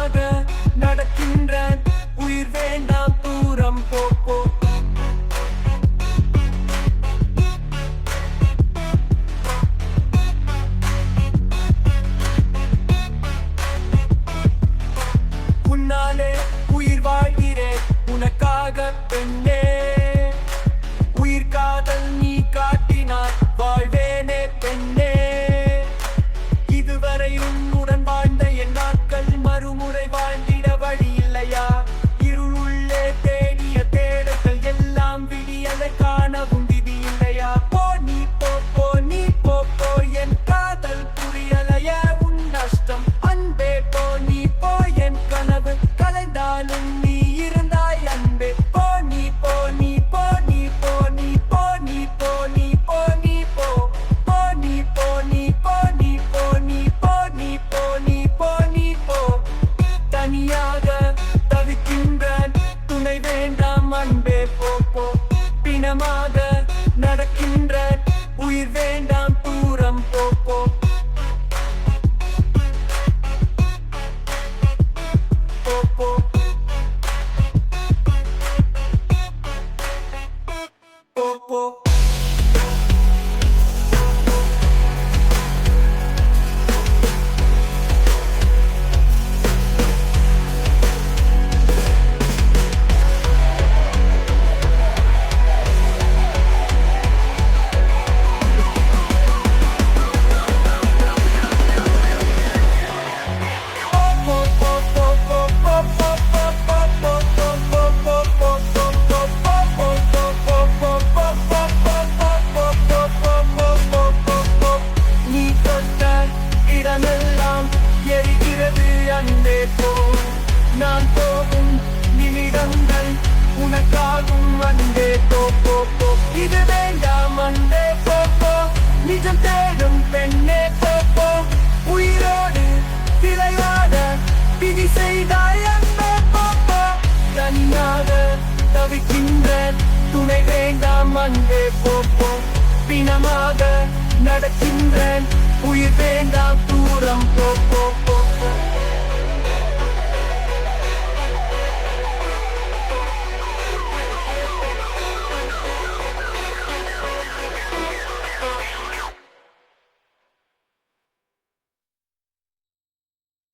நானாக நடக்கின்றேன் உயிர் வேண்டாம் தூரம் போப்போ உன்னாலே உயிர் வாழ்கிறேன். உனக்காக பெண்ணே நிச்சயமாக நடக்கின்ற உயிர் வேண்டாம் உனக்காகும் அன்பே போ போ போ. இது வேண்டாம் அன்பே போ போ. நிஜம் தேடும் பெண்ணே போ போ. உயிரோடு திரையாட விதி செய்தாய் அன்பே போ போ. தனியாக தவிக்கின்ற துணை வேண்டாம் அன்பே போ போ. பிணமாக நடக்கின்றேன். உயிர் வேண்டாம் தூரம் போ போ.